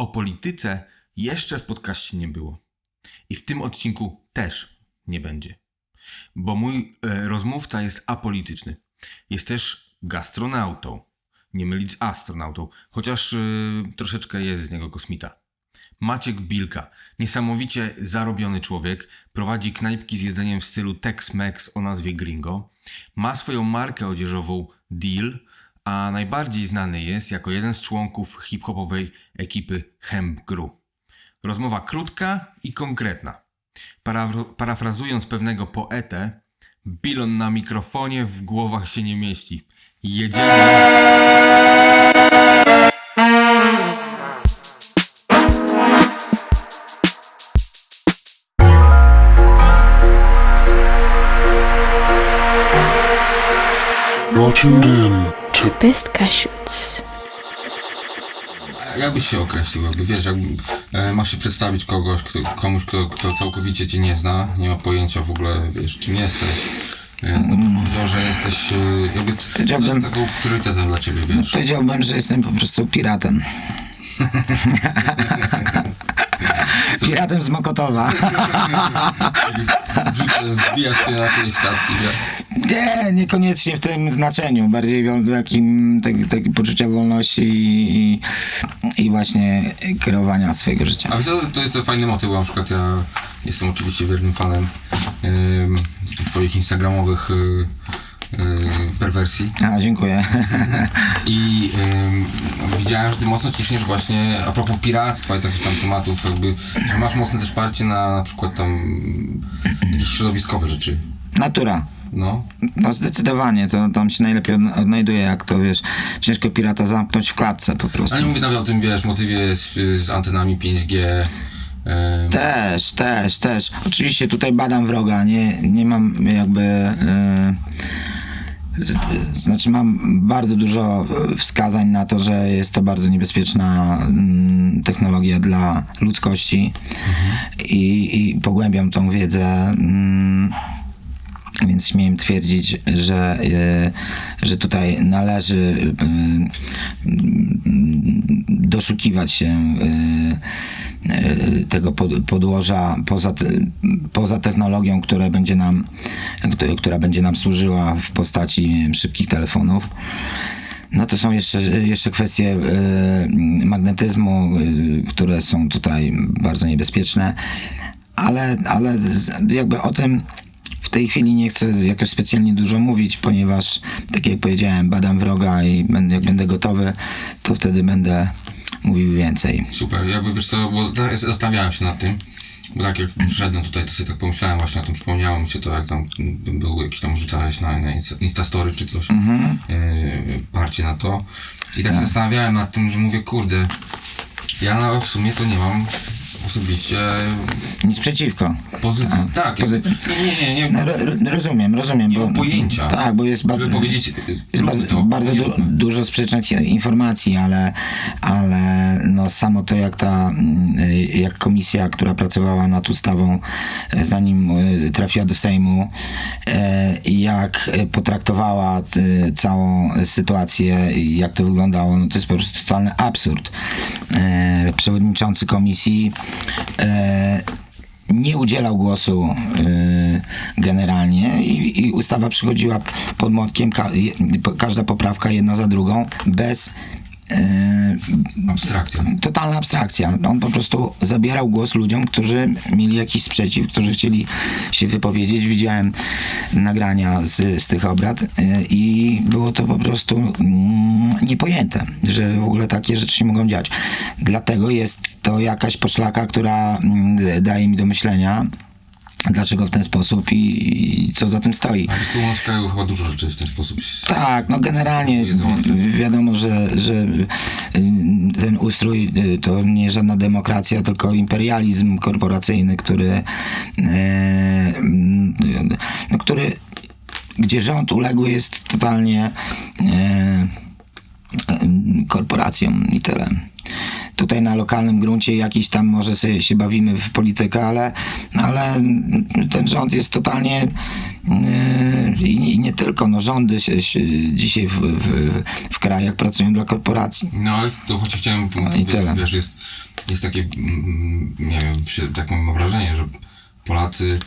O polityce jeszcze w podcaście nie było. I w tym odcinku też nie będzie. Bo mój e, rozmówca jest apolityczny. Jest też gastronautą. Nie mylić z astronautą, chociaż e, troszeczkę jest z niego kosmita. Maciek Bilka, niesamowicie zarobiony człowiek, prowadzi knajpki z jedzeniem w stylu Tex-Mex o nazwie Gringo, ma swoją markę odzieżową Deal, a najbardziej znany jest jako jeden z członków hip-hopowej ekipy Hemp Crew. Rozmowa krótka i konkretna. Parafra- parafrazując pewnego poetę, bilon na mikrofonie w głowach się nie mieści. Jedziemy! You're tuned in to Best Cashews. Jak byś się określił? Jakby wiesz, jak e, masz się przedstawić kogoś, kto, komuś, kto, kto całkowicie cię nie zna, nie ma pojęcia w ogóle, wiesz, kim jesteś. E, no to powiedział, że jesteś e, jakby Powiedziałbym- jest taką priorytetem dla ciebie, wiesz. Powiedziałbym, że jestem po prostu piratem. piratem z Mokotowa. Wbijasz się na jakieś statki, nie? Nie, niekoniecznie w tym znaczeniu. Bardziej w takim tak, tak poczucia wolności i, i właśnie kierowania swojego życia. A co, to jest to fajny motyw, na przykład ja jestem oczywiście wiernym fanem ym, twoich instagramowych y, y, perwersji. A, dziękuję. I ym, widziałem, że ty mocno ciśniesz właśnie a propos piractwa i takich tam tematów, jakby, że masz mocne też parcie na na przykład tam jakieś środowiskowe rzeczy. Natura. No. No zdecydowanie, to tam się najlepiej odna- odnajduje, jak to wiesz, ciężko pirata zamknąć w klatce po prostu. Ale nie mówię nawet o tym, wiesz, motywie z, z antenami 5G. ym, Też, też, też. Oczywiście tutaj badam wroga, nie, nie mam jakby. Yy, znaczy, mam bardzo dużo e, wskazań na to, że jest to bardzo niebezpieczna mm, technologia dla ludzkości i, i pogłębiam tą wiedzę. Więc śmiem twierdzić, że, e, że tutaj należy e, doszukiwać się e, tego pod- podłoża poza, poza technologią, która będzie nam, kt- która będzie nam służyła w postaci szybkich telefonów. No to są jeszcze, jeszcze kwestie magnetyzmu, które są tutaj bardzo niebezpieczne, ale, ale jakby o tym tej chwili nie chcę jakoś specjalnie dużo mówić, ponieważ, tak jak powiedziałem, badam wroga i będę, jak będę gotowy, to wtedy będę mówił więcej. Super, jakby wiesz co, bo tak zastanawiałem się nad tym, bo tak jak przyszedłem tutaj, to sobie tak pomyślałem właśnie o tym, przypomniało mi się to, jak tam był jakiś tam rzucałeś na, na Insta- Instastory czy coś, Mhm. yy, parcie na to i tak się zastanawiałem nad tym, że mówię, kurde, ja w sumie to nie mam osobiście Nic przeciwko. pozycji, tak, pozy- nie, nie, nie, No, nie, ro- rozumiem, rozumiem. nie bo, mam pojęcia, Tak, bo jest, ba- powiedzieć, jest bardzo, to, bardzo du- dużo sprzecznych informacji, ale, ale no samo to jak ta, mm, jak komisja, która pracowała nad ustawą, e, zanim e, trafiła do Sejmu, e, jak potraktowała całą sytuację, jak to wyglądało, no to jest po prostu totalny absurd. Przewodniczący komisji nie udzielał głosu y, generalnie i, i ustawa przychodziła pod młotkiem, ka, każda poprawka jedna za drugą, bez abstrakcja. totalna abstrakcja. On po prostu zabierał głos ludziom, którzy mieli jakiś sprzeciw, którzy chcieli się wypowiedzieć. Widziałem nagrania z, z tych obrad y, i było to po prostu mm, niepojęte, że w ogóle takie rzeczy się mogą dziać. Dlatego jest to jakaś poszlaka, która mm, daje mi do myślenia, dlaczego w ten sposób i, i co za tym stoi. A jest tu u nas w kraju chyba dużo rzeczy w ten sposób Tak, no generalnie wiadomo, że, że y, ten ustrój y, to nie żadna demokracja, tylko imperializm korporacyjny, który, y, no, który gdzie rząd uległy jest totalnie korporacjom i tyle. Tutaj na lokalnym gruncie jakiś tam może sobie się bawimy w politykę, ale, ale ten rząd jest totalnie Yy, I, nie tylko, no rządy się, się dzisiaj w, w, w krajach pracują dla korporacji. No ale to choć chciałem, tyle. wiesz, jest, jest takie, mm, nie wiem, się, tak mam wrażenie, że Polacy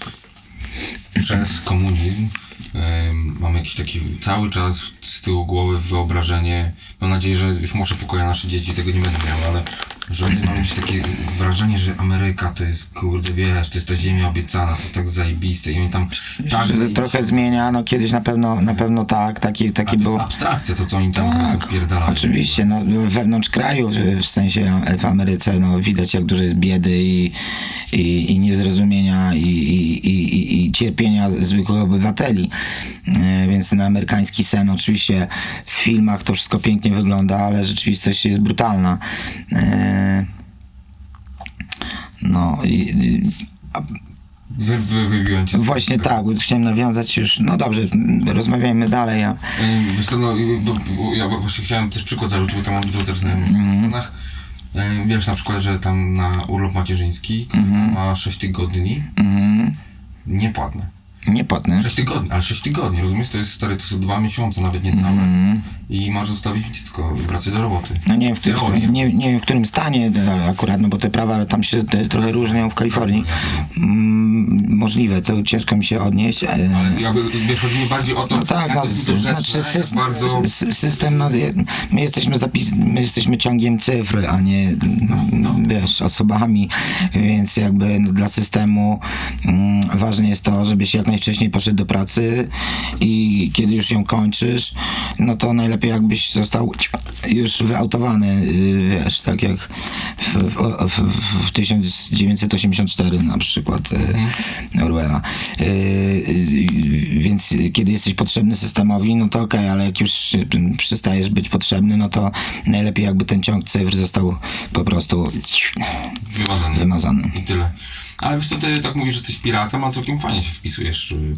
przez komunizm em, mamy jakiś taki cały czas z tyłu głowy wyobrażenie, mam nadzieję, że już może pokoja nasze dzieci tego nie będą miały, ale że mamy już takie wrażenie, że Ameryka to jest, kurde, wiesz, to jest ta ziemia obiecana, to jest tak zajebiste i oni tam tak Że zajebiście- trochę zmienia, no kiedyś na pewno, na pewno tak, taki, a taki to był. jest abstrakcja to, co oni tam Tak, wpierdalają. oczywiście, no, wewnątrz kraju, w- sensie w Ameryce, no, widać jak dużo jest biedy i, i, i niezrozumienia i, i, i- i cierpienia zwykłych obywateli. E, Więc ten amerykański sen, oczywiście w filmach to wszystko pięknie wygląda, ale rzeczywistość jest brutalna. E, No i, Wy, wy, wybiłem cię. z- właśnie tak, chciałem nawiązać już, no dobrze, rozmawiajmy dalej, a Ym, Wiesz co, no, ja właśnie chciałem też przykład zarzucić, bo tam mam dużo też znajomych Stanach. Ym, Wiesz na przykład, że tam na urlop macierzyński Mhm. ma 6 tygodni niepłatne. Niepłatny. 6 tygodni, ale 6 tygodni, rozumiesz? To jest stary, to są dwa miesiące, nawet niecałe. Mhm. I masz zostawić dziecko, wracać do roboty. No nie wiem, w którym, nie, nie wiem, w którym stanie akurat, no bo te prawa tam się te, trochę różnią w Kalifornii. Mm, możliwe, to ciężko mi się odnieść. e, Ale jakby, wiesz, chodzi mi bardziej o to, No tak, no, to znaczy system, bardzo... sy- system no, my jesteśmy zapis, my jesteśmy ciągiem cyfr, a nie No, wiesz, osobami, więc jakby no, dla systemu mm, ważne jest to, żebyś jak najwcześniej poszedł do pracy i kiedy już ją kończysz, no to najlepiej jakbyś został już wyautowany, y, wiesz, tak jak w, w, w, w 1984 na przykład y, Orwella. Y, y, Więc kiedy jesteś potrzebny systemowi, no to okej, ale jak już przystajesz być potrzebny, no to najlepiej jakby ten ciąg cyfr został po prostu Wymazane. wymazany. I tyle. Ale wiesz co, ty tak mówisz, że jesteś piratem, a całkiem fajnie się wpisujesz y,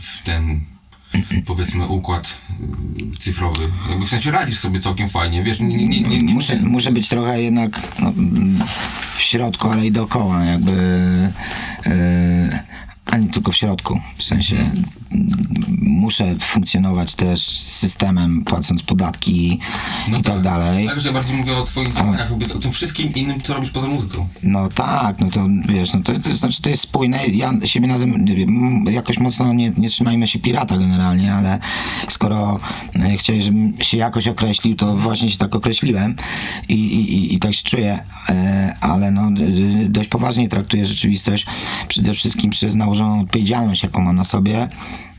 w ten powiedzmy układ y, cyfrowy. Jakby w sensie radzisz sobie całkiem fajnie, wiesz, nie, nie, nie, nie Muszę, muszę być trochę jednak no, mm, w środku, ale i dookoła, jakby. Yy, ani tylko w środku. W sensie mm, muszę funkcjonować też z systemem, płacąc podatki i tak dalej. Ale wiesz, ja bardziej mówię o twoich działaniach, o tym wszystkim innym, co robisz poza muzyką. No tak, no to wiesz, no to, to znaczy to jest spójne. Ja siebie nazywam, nie jakoś mocno nie, nie trzymajmy się pirata generalnie, ale skoro e, chciałeś, żebym się jakoś określił, to właśnie się tak określiłem i, i, i, tak się czuję, e, ale no dość poważnie traktuję rzeczywistość przede wszystkim przez nałożoną odpowiedzialność, jaką mam na sobie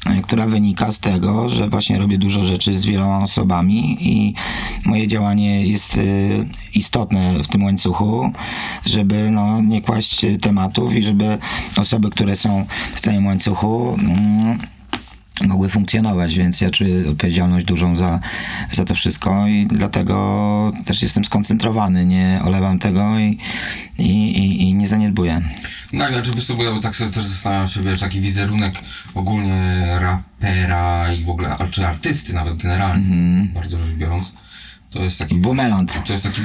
e, która wynika z tego, że właśnie robię dużo rzeczy z wieloma osobami i moje działanie jest y, istotne w tym łańcuchu, żeby no, nie kłaść tematów i żeby osoby, które są w całym łańcuchu mm, mogły funkcjonować, więc ja czuję odpowiedzialność dużą za, za to wszystko i dlatego też jestem skoncentrowany, nie olewam tego i, i, i, i nie zaniedbuję. No, znaczy wiesz co, bo ja tak sobie też zastanawiam się, wiesz, taki wizerunek ogólnie rapera i w ogóle, czy artysty nawet generalnie, Mhm. bardzo rzecz biorąc, to jest taki Bumeland. To jest taki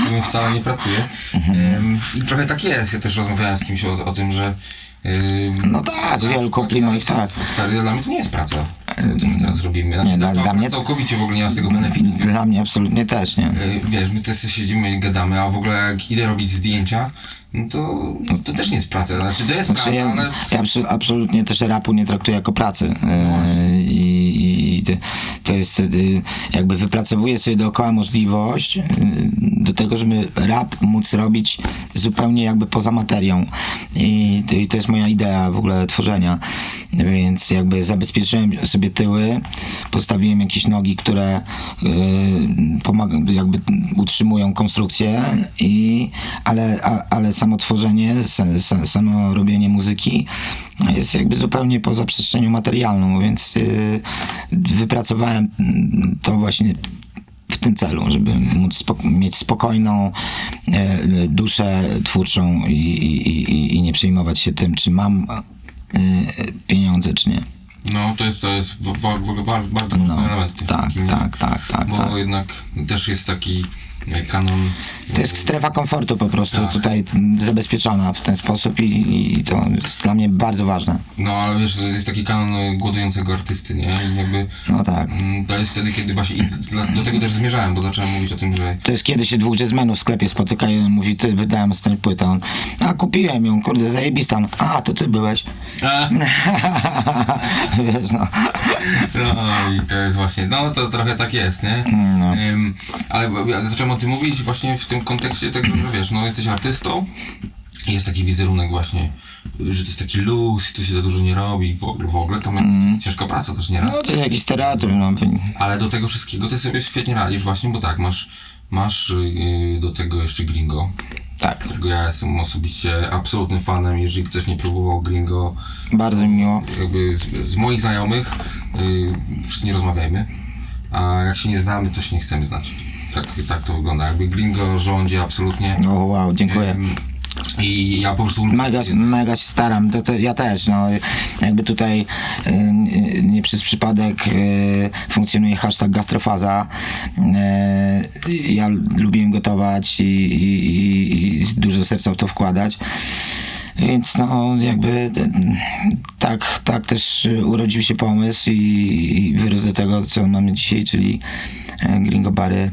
z tym wcale nie pracuję. Mhm. Ym, I trochę tak jest. Ja też rozmawiałem z kimś o, o tym, że. No tak, kumpli ja- moich, tak. Stary, dla mnie to nie jest praca. Co my teraz robimy? Znaczy, Nie, dla- to dla mnie- całkowicie w ogóle nie ma z tego benefitu. Dla mnie absolutnie też, nie? Wiesz, my też siedzimy i gadamy, a w ogóle jak idę robić zdjęcia, no to, to też nie jest praca. Znaczy to jest Znaczy, praca, ja, ale. ja abso- absolutnie też rapu nie traktuję jako pracy. Yy, To- jest jakby wypracowuję sobie dookoła możliwość yy, do tego, żeby rap móc robić zupełnie jakby poza materią. I, to- jest moja idea w ogóle tworzenia. Więc jakby zabezpieczyłem sobie tyły, postawiłem jakieś nogi, które yy, pomagają, jakby utrzymują konstrukcję, i, ale, ale samo tworzenie, sa, sa, samo robienie muzyki jest jakby zupełnie poza przestrzenią materialną, więc yy, wypracowałem to właśnie w tym celu, żeby móc spok- mieć spokojną e, duszę twórczą i, i, i, i nie przejmować się tym, czy mam e, pieniądze, czy nie. No, to jest, to jest w, w, w bardzo ważny No, element tak, tak, tak, tak, Bo tak. jednak też jest taki e, To jest strefa komfortu po prostu Tak. tutaj zabezpieczona w ten sposób i, i to jest dla mnie bardzo ważne. No ale wiesz, to jest taki kanon y, głodującego artysty, nie? I jakby No tak. mm, to jest wtedy, kiedy właśnie i dla, do tego też zmierzałem, bo zacząłem mówić o tym, że To jest kiedy się dwóch jazzmenów w sklepie spotyka i on mówi, ty wydałem ostatnią płytę. On, a kupiłem ją, kurde, zajebista. On, A, to ty byłeś. A, Wiesz, no. no i to jest właśnie, no to trochę tak jest, nie? No. Ym, ale ja zacząłem o tym mówić właśnie w tym kontekście tego, że wiesz, no jesteś artystą, jest taki wizerunek właśnie, że to jest taki luz i to się za dużo nie robi w ogóle, w ogóle to mm. ciężka praca też nieraz. no to jest jakiś stereotyp, no. Ale do tego wszystkiego ty sobie świetnie radzisz właśnie, bo tak, masz, masz yy, do tego jeszcze gringo, Tak, którego ja jestem osobiście absolutnym fanem, jeżeli ktoś nie próbował gringo, bardzo mi miło. jakby z, z moich znajomych, yy, nie rozmawiajmy, a jak się nie znamy, to się nie chcemy znać. Tak, tak to wygląda, jakby gringo rządzi absolutnie. O, wow, dziękuję. I ja po prostu Mega, mega się staram, to, to ja też, no, jakby tutaj y, nie- przez przypadek y, funkcjonuje hashtag gastrofaza. Y, ja lubiłem gotować i, i, i, i dużo serca w to wkładać. Więc no jakby tak, tak też urodził się pomysł i, i wyrósł do tego, co mamy dzisiaj, czyli Gringo Bary.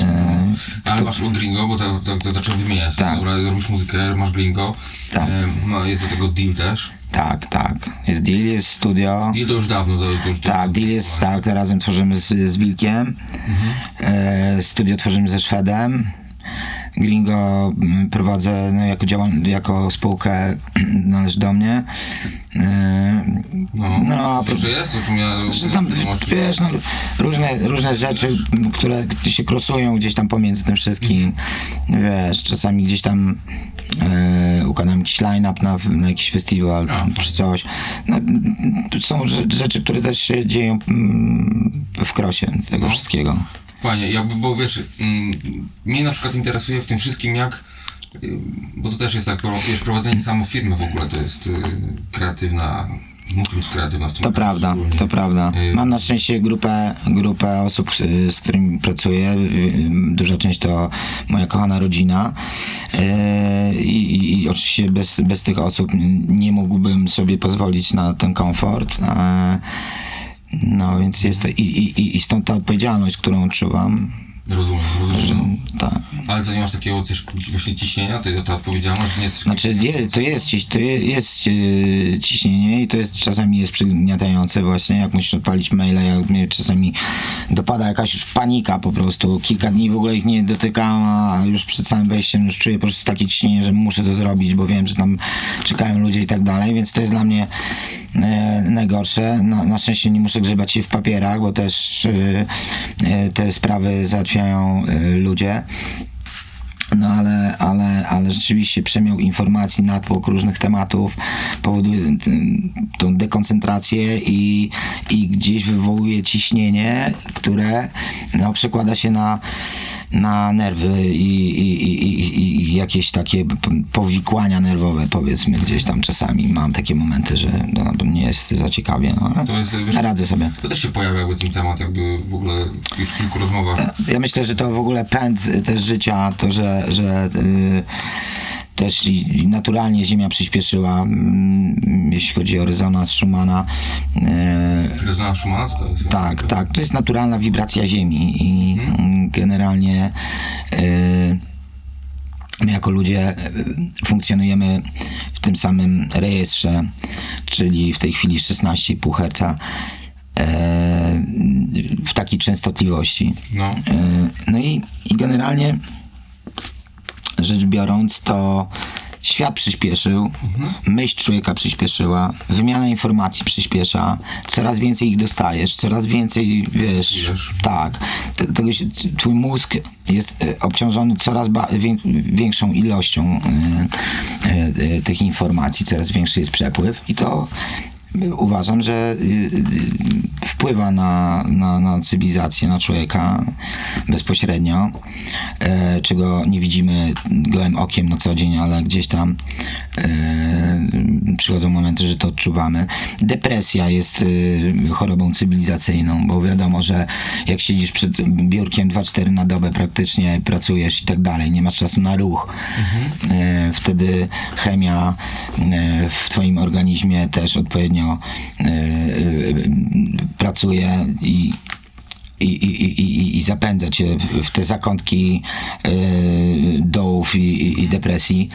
Y, Ale masz gringo, bo to, to, to zacząłem wymieniać. Tak. Dobra, robisz muzykę, masz gringo. Tak. Ym, No, jest do tego deal też. tak, tak. Jest deal, jest studio. Deal to już dawno, to, to już Tak, deal jest tak, razem tworzymy z, z Wilkiem. E, studio tworzymy ze Szwedem. Gringo mm, prowadzę no, jako, działan- jako spółkę, należy do mnie. No, No, a to, że jest, o czym ja... tam, wiesz, no, różne, różne rzeczy, które się krosują gdzieś tam pomiędzy tym wszystkim. Wiesz, czasami gdzieś tam e, układam jakiś line-up na, na jakiś festiwal A, czy coś. No, są rze- rzeczy, które też się dzieją mm, w krosie tego No. wszystkiego. Fajnie, jakby, bo wiesz, mm, mnie na przykład interesuje w tym wszystkim jak, y, bo to też jest tak, wiesz, prowadzenie samo firmy w ogóle to jest y, kreatywna, musi być kreatywna w tym To prawda, to prawda. Y, Mam na szczęście grupę, grupę osób, z którymi pracuję. Duża część to moja kochana rodzina. I, i, i oczywiście bez, bez tych osób nie mógłbym sobie pozwolić na ten komfort. No więc jest to i, i- i stąd ta odpowiedzialność, którą odczuwam. Rozumiem, rozumiem. Tak. Ale co, nie masz takiego też właśnie ciśnienia, to, ta odpowiedzialność, nie jesteś... Znaczy je, to jest, ciś- to je- jest e, ciśnienie i to jest czasami jest przygniatające właśnie, jak musisz odpalić maila, jak mnie czasami dopada jakaś już panika po prostu, kilka dni w ogóle ich nie dotykam, a już przed samym wejściem już czuję po prostu takie ciśnienie, że muszę to zrobić, bo wiem, że tam czekają ludzie i tak dalej, więc to jest dla mnie e, najgorsze. Na, na szczęście nie muszę grzebać się w papierach, bo też e, te sprawy załatwiają e, ludzie. No ale, ale, ale rzeczywiście przemiał informacji, natłok różnych tematów powoduje y, tą dekoncentrację i, i gdzieś wywołuje ciśnienie, które no, przekłada się na, na nerwy i, i, i, i, jakieś takie powikłania nerwowe powiedzmy gdzieś tam czasami mam takie momenty, że no, to nie jest za ciekawie, no, ale To jest, wiesz, radzę sobie. to też się pojawia jakby ten temat, jakby w ogóle już w kilku rozmowach. Ja myślę, że to w ogóle pęd y, też życia, to, że, że y, też i- naturalnie Ziemia przyspieszyła, mm, jeśli chodzi o rezonans Schumana. Y, Rezonans Schumana, to jest? tak, tak, to jest naturalna wibracja Ziemi i mm, generalnie y, my jako ludzie y, funkcjonujemy w tym samym rejestrze, czyli w tej chwili 16,5 Hz w takiej częstotliwości. No, E, No i, i generalnie rzecz biorąc, to świat przyspieszył, myśl człowieka przyspieszyła, wymiana informacji przyspiesza, coraz więcej ich dostajesz, coraz więcej, wiesz, Wiesz. tak, te- tego się, twój mózg jest e, obciążony coraz większą ilością e, e, tych informacji, coraz większy jest przepływ i to uważam, że y, y, wpływa na, na, na cywilizację, na człowieka bezpośrednio, e, czego nie widzimy gołym okiem na co dzień, ale gdzieś tam e, przychodzą momenty, że to odczuwamy. Depresja jest e, chorobą cywilizacyjną, bo wiadomo, że jak siedzisz przed biurkiem 2-4 na dobę praktycznie, pracujesz i tak dalej, nie masz czasu na ruch, e, wtedy chemia w twoim organizmie też odpowiednio e, e, pracuje i i, i, i, i- zapędza cię w- te zakątki y, dołów i, i, i depresji,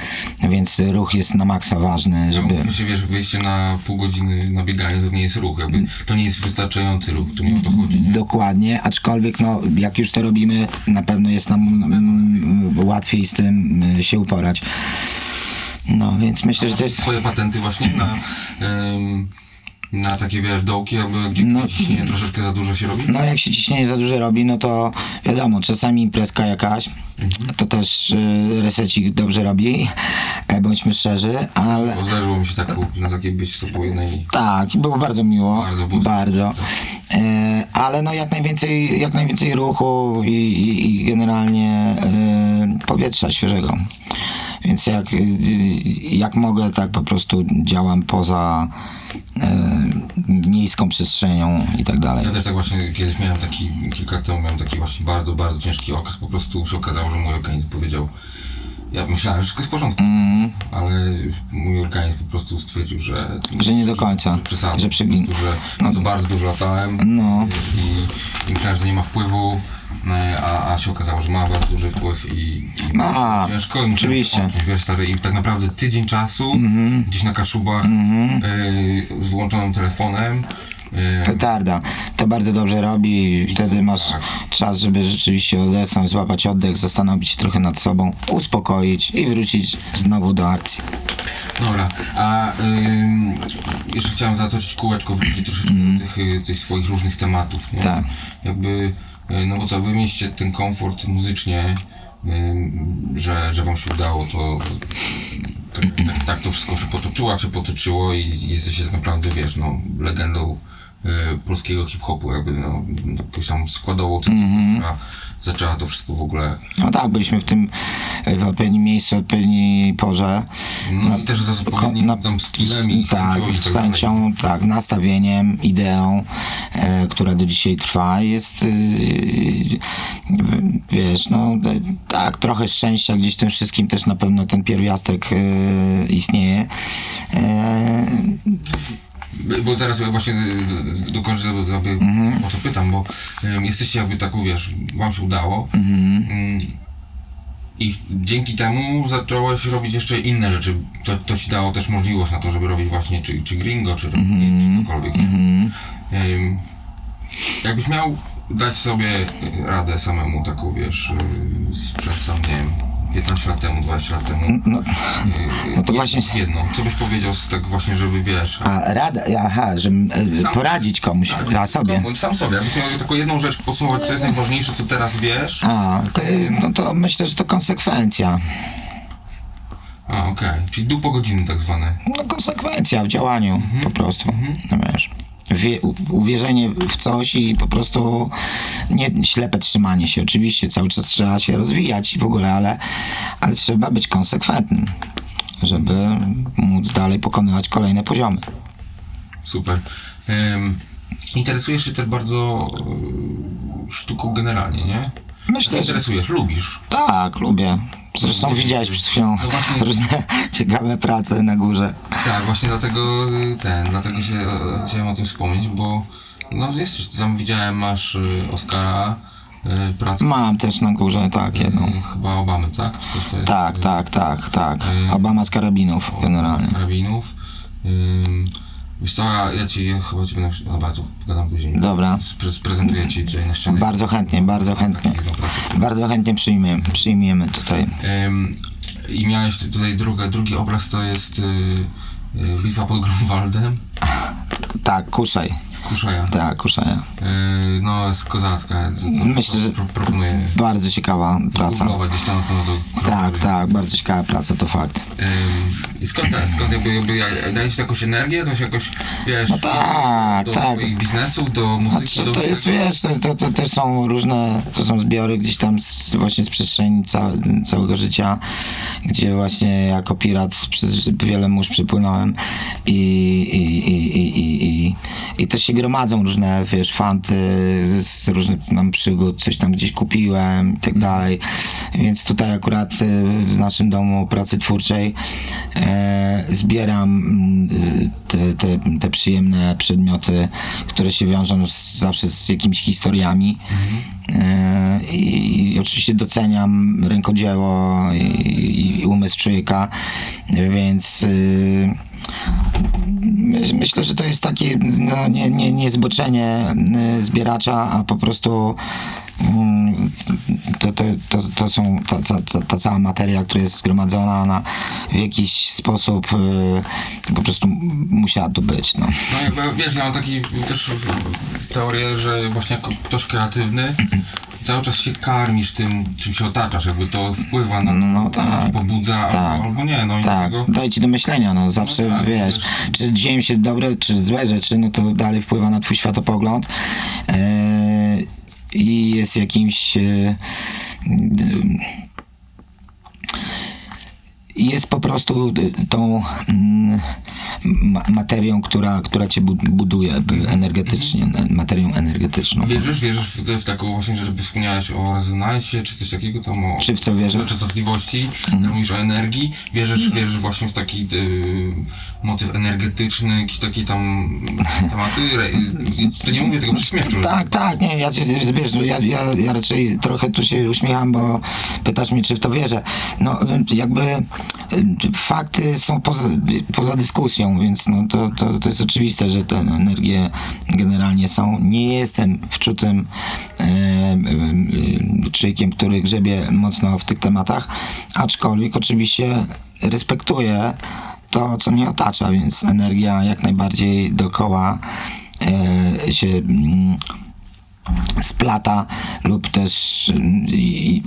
więc ruch jest na maksa ważny, żeby... mówmy się, wiesz, wyjście na pół godziny na bieganie to nie jest ruch, jakby to nie jest wystarczający ruch, tu nie o to chodzi, nie? Dokładnie, aczkolwiek no, jak już to robimy, na pewno jest nam mm, łatwiej z tym y, się uporać. No, więc myślę, że to jest... Twoje patenty właśnie na, na takie, wiesz, dołki, jakby gdzie No. ciśnienie troszeczkę za dużo się robi? No jak się ciśnienie za duże robi, no to wiadomo, czasami imprezka jakaś, to też y, resecik dobrze robi, e, bądźmy szczerzy, ale... Bo zdarzyło mi się tak na takiej być z tobą jednej... Tak, było bardzo miło. Bardzo było bardzo. E, ale no jak najwięcej, jak najwięcej ruchu i, i, i generalnie e, powietrza świeżego. Więc jak, y, jak mogę, tak po prostu działam poza e, miejską przestrzenią i tak dalej. Ja też tak właśnie kiedyś miałem taki, kilka lat temu miałem taki właśnie bardzo, bardzo ciężki okres, po prostu się okazało, że mój organizm powiedział, ja myślałem, że wszystko jest w porządku, Mm. ale mój organizm po prostu stwierdził, że... Że nie do końca, Przesadzam, że przygin- po prostu, że za bardzo dużo latałem No. i, i myślałem, że nie ma wpływu, a, a się okazało, że ma bardzo duży wpływ i, i Ma, ciężko i musiałem No, oczywiście. Mhm. odpocząć, wiesz stary, i tak naprawdę tydzień czasu gdzieś na Kaszubach e, z wyłączonym telefonem e, Petarda. To bardzo dobrze robi i wtedy masz tak. czas, żeby rzeczywiście odetchnąć, złapać oddech, zastanowić się trochę nad sobą, uspokoić i wrócić znowu do akcji. Dobra, a ym, jeszcze chciałem zatoczyć kółeczko, wrócić troszeczkę do tych, y, tych twoich różnych tematów, nie? Tak. Jakby, y, no bo co, wy mieliście ten komfort muzycznie, ym, że, że wam się udało, to tak, tak, tak to wszystko się potoczyło, jak się potoczyło i jesteście tak naprawdę, wiesz, no, legendą y, polskiego hip-hopu, jakby, no, jakąś tam składową, która zaczęła to wszystko w ogóle No tak, byliśmy w tym w odpowiednim miejscu, w odpowiedniej porze. no, i też z odpowiednim na- tam skillem i tak, chęcią tak chęcią, tak, nastawieniem, ideą, e, która do dzisiaj trwa. Jest, y, wiesz, no e, tak, trochę szczęścia gdzieś w tym wszystkim też na pewno ten pierwiastek e, istnieje. E, Bo teraz ja właśnie y, dokończę sobie, Mhm. o co pytam, bo y, jesteście jakby taką, wiesz, wam się udało Mhm. mm, i dzięki temu zacząłeś robić jeszcze inne rzeczy. To, to ci dało też możliwość na to, żeby robić właśnie czy, czy gringo, czy, Mhm. czy cokolwiek. Nie? Ym, jakbyś miał dać sobie radę samemu taką, wiesz, y, sprzed tam, nie wiem, 15 lat temu, 20 lat temu. no, y, no to właśnie- Jedno, co byś powiedział tak właśnie, żeby wiesz, a rada, aha, że e, Sam- poradzić komuś, Tak, a sobie. No, sam sobie, jakbyś miał taką jedną rzecz podsumować, co jest najważniejsze, co teraz wiesz. A, no to myślę, że to konsekwencja. A, okej. Czyli dupogodziny tak zwane. No konsekwencja w działaniu Mhm. po prostu, no wiesz. Wie, uwierzenie w coś i po prostu nie ślepe trzymanie się. Oczywiście cały czas trzeba się rozwijać i w ogóle, ale, ale trzeba być konsekwentnym, żeby móc dalej pokonywać kolejne poziomy. Super. Ym, interesujesz się też bardzo y, sztuką generalnie, nie? Myślę, że Interesujesz, lubisz. tak, lubię. Zresztą widziałeś przed chwilą No właśnie- różne ciekawe prace na górze. Tak, właśnie dlatego y, ten, dlatego się e, chciałem o tym wspomnieć, bo no jesteś, tam widziałem, masz y, Oscara, y, pracę Mam też na górze, tak, jedną. y, chyba Obamy, tak? Czy coś to jest? Tak, Y, tak, tak, tak. y, Obama z karabinów generalnie. karabinów. Ym, Wiesz co, ja, ja ci ja chyba ci będę... Dobra, to pogadam później. Dobra. Spre- Sprezentuję ci tutaj na ścianie. Bardzo chętnie, bardzo chętnie. Bardzo chętnie przyjmiemy, przyjmiemy tutaj. Ym, I miałeś tu- tutaj druga, drugi obraz, to jest y, y, bitwa pod Grunwaldem. Tak, Kuszaj. Kuszaja. Tak, Kuszaja. Yy, no, jest kozacka. Myślę, że- pro, proponuję Bardzo ciekawa praca. googlować gdzieś tam to Tak, tak, bardzo ciekawa praca, to fakt. Ym, I skąd? Skąd jakby, jakby jak- daje ci jakąś energię? To się jakoś, wiesz, No tak, do tak. twoich biznesów, do muzyki, Znaczy, do... to jest, wiesz, to, to, to też są różne, to są zbiory gdzieś tam z, właśnie z przestrzeni ca, całego życia, gdzie właśnie jako pirat przez wiele mórz przypłynąłem i, i, i, i, i, i, i też się gromadzą różne, wiesz, fanty z, różnych mam przygód, coś tam gdzieś kupiłem i tak dalej, więc tutaj akurat y, w naszym domu pracy twórczej e, zbieram mm, te, te, te przyjemne przedmioty, które się wiążą z, zawsze z jakimiś historiami. E, i, I oczywiście doceniam rękodzieło i, i umysł człowieka, więc y, my- myślę, że to jest takie no, nie, nie, nie zboczenie y, zbieracza, a po prostu to, to, to, to są ta, ta, ta, cała materia, która jest zgromadzona, ona w jakiś sposób y, po prostu musiała tu być. No. No jakby, wiesz, ja mam taki też teorię, że właśnie jako ktoś kreatywny cały czas się karmisz tym, czym się otaczasz, jakby to wpływa na No to tak, pobudza, tak. albo, albo nie, no Tak, dlatego... daje ci do myślenia, no zawsze tak, wiesz, wiesz. czy dzieją się dobre, czy złe rzeczy, no to dalej wpływa na twój światopogląd Eee, i jest jakimś e, jest po prostu y, tą mm, ma- materią, która, która cię bud- buduje energetycznie, Mhm. materią energetyczną. Wierzysz, wierzysz w, w taką właśnie, żeby wspomniałeś o rezonansie, czy coś takiego tam o... Czy w co wierzę? o częstotliwości, Mhm. mówisz o energii, wierzysz, wierzysz właśnie w taki y, motyw energetyczny, jakieś takie tam tematy, re, to nie mówię tego prześmiewczo. że- Tak, tak, nie, ja, wiesz, no, ja, ja, ja raczej trochę tu się uśmiecham, bo pytasz mnie, czy w to wierzę. No, jakby fakty są poza, poza dyskusją, więc no, to, to, to jest oczywiste, że te energie generalnie są. Nie jestem wczutym e, e, człowiekiem, który grzebie mocno w tych tematach, aczkolwiek oczywiście respektuję to, co mnie otacza, więc energia jak najbardziej dookoła e, się mm, splata lub też mm, i,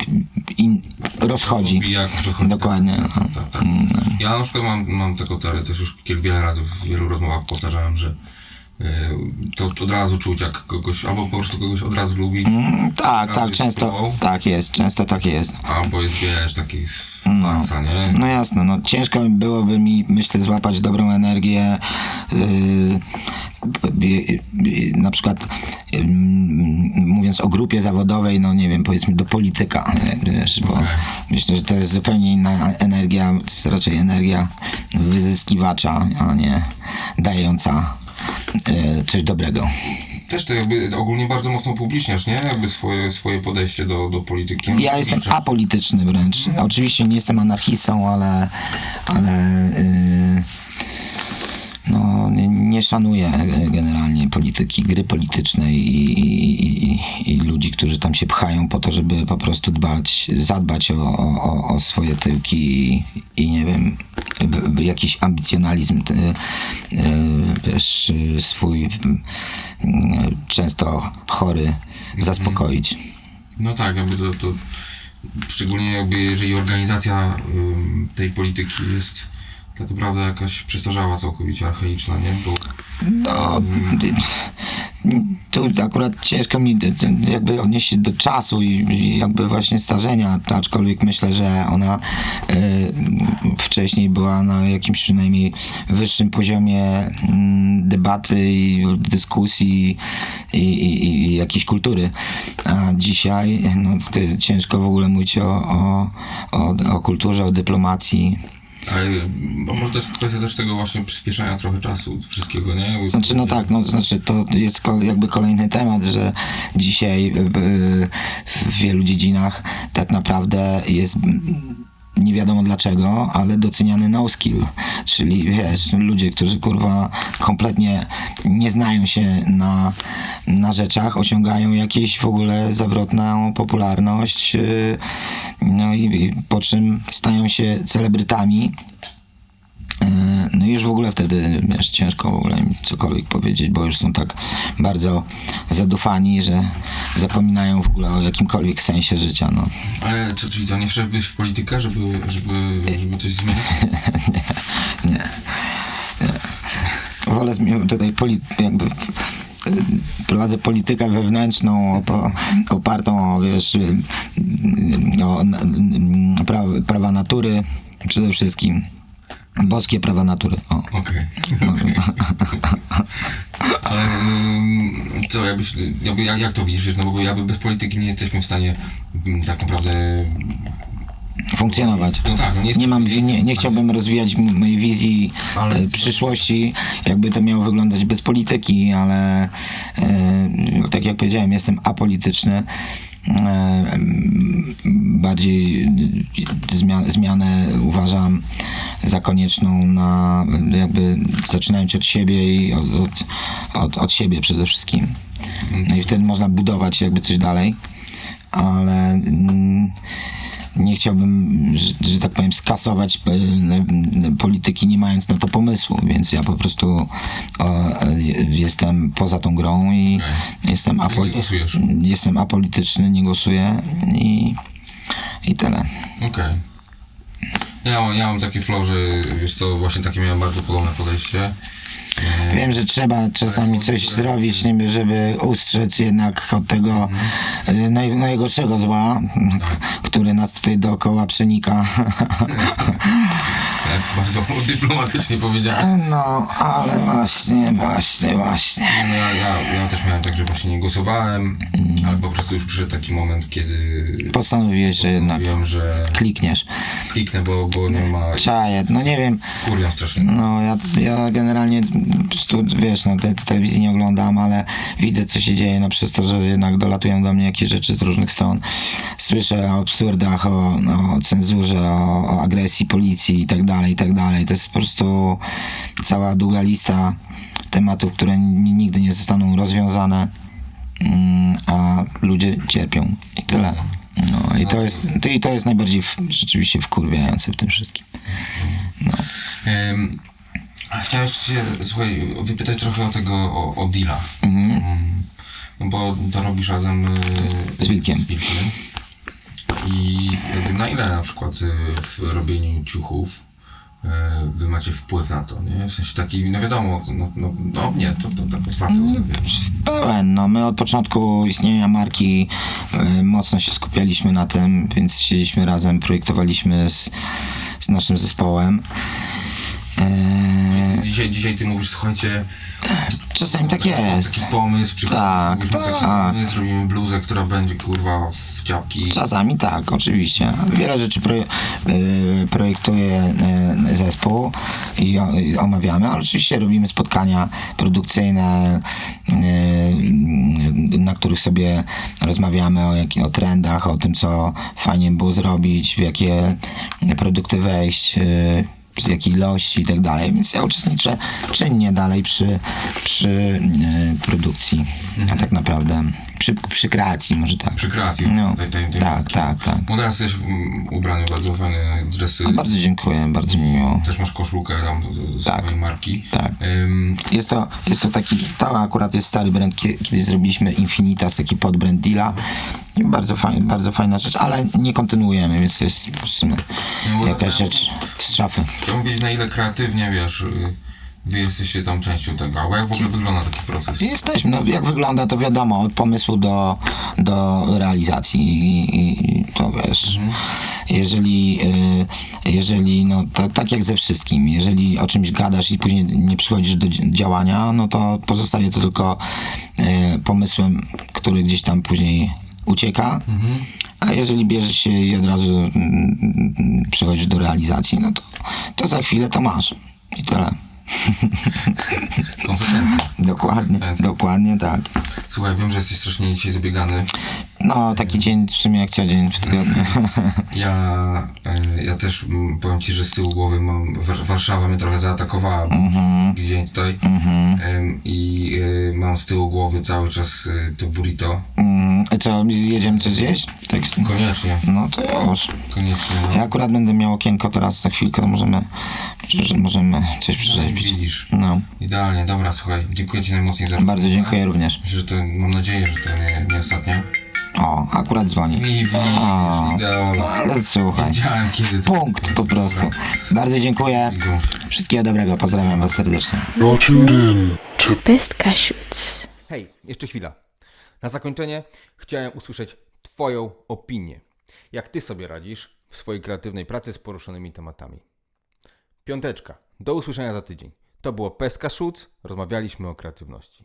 i rozchodzi. Odbija, przechodzi. Dokładnie. No. Tak, tak. Ja na przykład mam, mam taką teorię, też już wiele razy w wielu rozmowach powtarzałem, że y, to od razu czuć, jak kogoś, albo po prostu kogoś od razu lubi, Mm, Tak, tak, często spróbował. tak jest, często tak jest. albo jest, wiesz, taki farsa, nie? No jasne, no ciężko byłoby mi, myślę, złapać dobrą energię. Yy, na przykład yy, mówiąc o grupie zawodowej, no nie wiem, powiedzmy do polityka, wiesz, bo Okej. myślę, że to jest zupełnie inna energia, to jest raczej energia wyzyskiwacza, a nie dająca coś dobrego. Też to jakby ogólnie bardzo mocno publiczniasz, nie? Jakby swoje, swoje podejście do, do polityki. Ja jestem Publiczniasz. apolityczny wręcz. Oczywiście nie jestem anarchistą, ale, ale yy, nie, szanuję generalnie polityki, gry politycznej i, i, i, ludzi, którzy tam się pchają po to, żeby po prostu dbać, zadbać o, o, o swoje tyłki i, i nie wiem, jakiś ambicjonalizm yy, też yy, swój często chory zaspokoić. No tak, jakby to, to szczególnie jakby jeżeli organizacja tej polityki jest tak naprawdę jakaś przestarzała całkowicie, archaiczna, nie? Bo No, tu akurat ciężko mi jakby odnieść się do czasu i jakby właśnie starzenia, aczkolwiek myślę, że ona y, wcześniej była na jakimś przynajmniej wyższym poziomie mm, debaty i dyskusji i, i, i jakiejś kultury. A dzisiaj no, ciężko w ogóle mówić o, o, o, o kulturze, o dyplomacji. Ale bo może to jest kwestia też tego właśnie przyspieszania trochę czasu wszystkiego, nie? Jakby- Znaczy, no tak, no znaczy to jest jakby kolejny temat, że dzisiaj w wielu dziedzinach tak naprawdę jest nie wiadomo dlaczego, ale doceniany no skill, czyli wiesz, ludzie, którzy kurwa kompletnie nie znają się na, na rzeczach, osiągają jakieś w ogóle zawrotną popularność, y, no i, i po czym stają się celebrytami, no i już w ogóle wtedy wiesz, ciężko w ogóle im cokolwiek powiedzieć, bo już są tak bardzo zadufani, że zapominają w ogóle o jakimkolwiek sensie życia, no. Ale co, czyli to nie wszedłbyś w politykę, żeby, żeby, żeby coś zmienić? Wolę zmi- tutaj poli- jakby y, prowadzę politykę wewnętrzną opartą o, wiesz, y, o prawa natury przede wszystkim. Boskie prawa natury. Okej. okej. Ale ym, co, jakbyś, jakby, jak, jak to widzisz, no bo jakby bez polityki nie jesteśmy w stanie mm, tak naprawdę... Funkcjonować. No tak, no nie Nie, mam, nie, nie chciałbym rozwijać mojej wizji Ale- e, przyszłości, jakby to miało wyglądać bez polityki, ale e, tak jak powiedziałem, jestem apolityczny. E, bardziej e, zmian, zmianę uważam za konieczną na jakby zaczynając od siebie i od, od, od, od siebie przede wszystkim. No i wtedy można budować jakby coś dalej, ale mm, nie chciałbym, że, że tak powiem, skasować e, polityki, nie mając na to pomysłu, więc ja po prostu e, jestem poza tą grą i Okej. jestem, głosujesz? jestem apolityczny, nie głosuję i, i tyle. Okej. Ja, mam- ja mam takie flow, że wiesz co, właśnie takie miałem bardzo podobne podejście. E, Wiem, że trzeba czasami coś zrobić, niby, żeby ustrzec jednak od tego e, naj, najgorszego zła, k- który nas tutaj dookoła przenika. Jak bardzo dyplomatycznie powiedziałem. No, ale właśnie, właśnie, właśnie. No ja, ja, ja też miałem tak, że właśnie nie głosowałem, ale po prostu już przyszedł taki moment, kiedy Postanowiłeś, że jednak że klikniesz. kliknę, bo, bo nie ma... Czaję, no nie wiem, Kurwiam strasznie. no ja, ja generalnie prostu, wiesz, no te, telewizji nie oglądam, ale widzę co się dzieje, no przez to, że jednak dolatują do mnie jakieś rzeczy z różnych stron. Słyszę o absurdach, o, o cenzurze, o, o agresji policji i tak dalej, i tak dalej. To jest po prostu cała długa lista tematów, które nigdy nie zostaną rozwiązane, mm, a ludzie cierpią i tyle. No i to jest, i to jest najbardziej w, rzeczywiście wkurwiające w tym wszystkim. Ym, a chciałem cię, słuchaj, wypytać trochę o tego, o, o deala. Mm, No bo to robisz razem y, Z Wilkiem. Z Wilkiem. I na ile na przykład y, w robieniu ciuchów wy macie wpływ na to, nie? W sensie taki, no wiadomo, no, no, no nie, to, to tak zostawiam. Pełen, no my od początku istnienia marki y, mocno się skupialiśmy na tym, więc siedzieliśmy razem, projektowaliśmy z, z naszym zespołem. Y, Dzisiaj, dzisiaj ty mówisz, słuchajcie, czasami tak jest. taki pomysł, przychodzi, Tak, tak. pomysł, robimy bluzę, która będzie kurwa w ciapki. Czasami tak, oczywiście. Wiele rzeczy pro, y, projektuje y, zespół i, omawiamy, ale oczywiście robimy spotkania produkcyjne, y, na których sobie rozmawiamy o, jak, o trendach, o tym, co fajnie było zrobić, w jakie produkty wejść. Jakiej ilości i tak dalej, więc ja uczestniczę czynnie dalej przy, przy y, produkcji, a tak naprawdę przy, przy kreacji może tak. Przy kreacji. No, tej, tej, tej tak, tak, tak. No teraz jesteś mm, ubrany w bardzo fajne dresy. Bardzo dziękuję, bardzo mi miło. Też masz koszulkę tam z z Tak. swojej marki. Tak. Jest to, jest to taki, to akurat jest stary brand, kie- kiedyś zrobiliśmy Infinitas, taki podbrand Deala. I bardzo, fajna, bardzo fajna rzecz, ale nie kontynuujemy, więc to jest po prostu bo jakaś to- rzecz z szafy. chciałbym wiedzieć na ile kreatywnie, wiesz, y, wy jesteście tam częścią tego. A jak w ogóle wygląda taki proces? Jesteśmy, no jak wygląda to wiadomo, od pomysłu do, do realizacji i, i to wiesz, jeżeli, y, jeżeli no to, tak jak ze wszystkim, jeżeli o czymś gadasz i później nie przychodzisz do dzi- działania, no to pozostaje to tylko y, pomysłem, który gdzieś tam później ucieka, a jeżeli bierzesz się i od razu mm, mm, przechodzisz do realizacji, no to, to za chwilę to masz i tyle. Konsekwencje. Dokładnie, Fancy. dokładnie tak. Słuchaj, wiem, że jesteś strasznie dzisiaj zabiegany. No, taki dzień w sumie jak co dzień w tygodniu. Ja, y, ja też mm, powiem ci, że z tyłu głowy mam. Wa- Warszawa mnie trochę zaatakowała Mhm. gdzieś tutaj. Ym, I y, mam z tyłu głowy cały czas y, to burrito. Co, jedziemy coś zjeść? Tak. Koniecznie, No to już. koniecznie. No. Ja akurat będę miał okienko teraz za chwilkę, to możemy, że możemy coś przyrzeźbić. Widzisz. No, Idealnie, dobra, słuchaj, dziękuję Ci najmocniej za rozmowę. bardzo dziękuję również. Myślę, że to, mam nadzieję, że to nie, nie ostatnia. O, akurat dzwoni. I widzisz, idealnie. Ale słuchaj. Wiedziałem kiedy to... Punkt po prostu. Bardzo dziękuję. Wszystkiego dobrego. Pozdrawiam Was serdecznie. You're tuned in to Best Cashews. Hej, jeszcze chwila. Na zakończenie chciałem usłyszeć Twoją opinię. Jak Ty sobie radzisz w swojej kreatywnej pracy z poruszonymi tematami? Piąteczka. Do usłyszenia za tydzień. To było Pestka Szuc. Rozmawialiśmy o kreatywności.